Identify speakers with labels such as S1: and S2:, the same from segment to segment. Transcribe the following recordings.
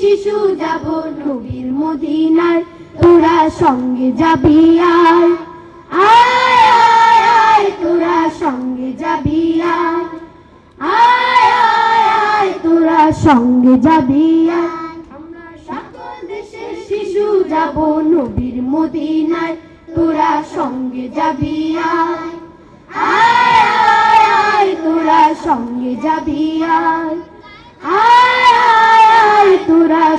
S1: শিশু যাব নবীর মদিনায়, তোরা সঙ্গে যাবি আয় আয় আয়, তোরা সঙ্গে যাবি আয় আয় আয়, তোরা সঙ্গে যাবি দেশের শিশু যাব নবীর মদিনায়, তোরা সঙ্গে যাবি আয় আয় আয়, তোরা সঙ্গে যাবি আয় আয়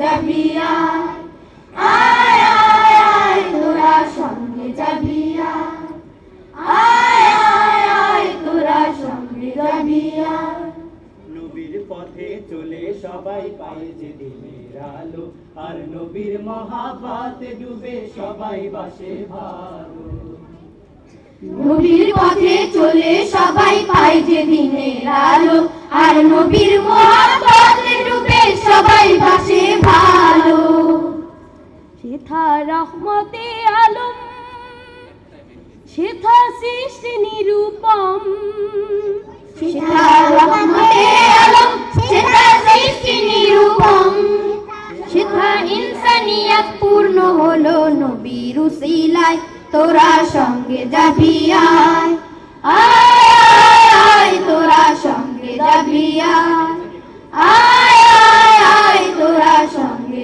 S1: যাবি আয় আয় আয় আয় তোরা সঙ্গে যাবি আয় আয় আয় আয় তোরা সঙ্গে যাবি নবীর
S2: পথে চলে সবাই পায় যে দিনের আলো আর নবীর মহাবাতে ডুবে সবাই বাসে ভালো
S1: নবীর পথে চলে সবাই পায় যে দিনের আলো আর নবীর মহাপথে রহমতে আলম সেথা সৃষ্টি নিরূপম। পূর্ণ হলো নবীর উসিলায়, তোরা সঙ্গে যাবি আয়। তোরা সঙ্গে যাবি আয়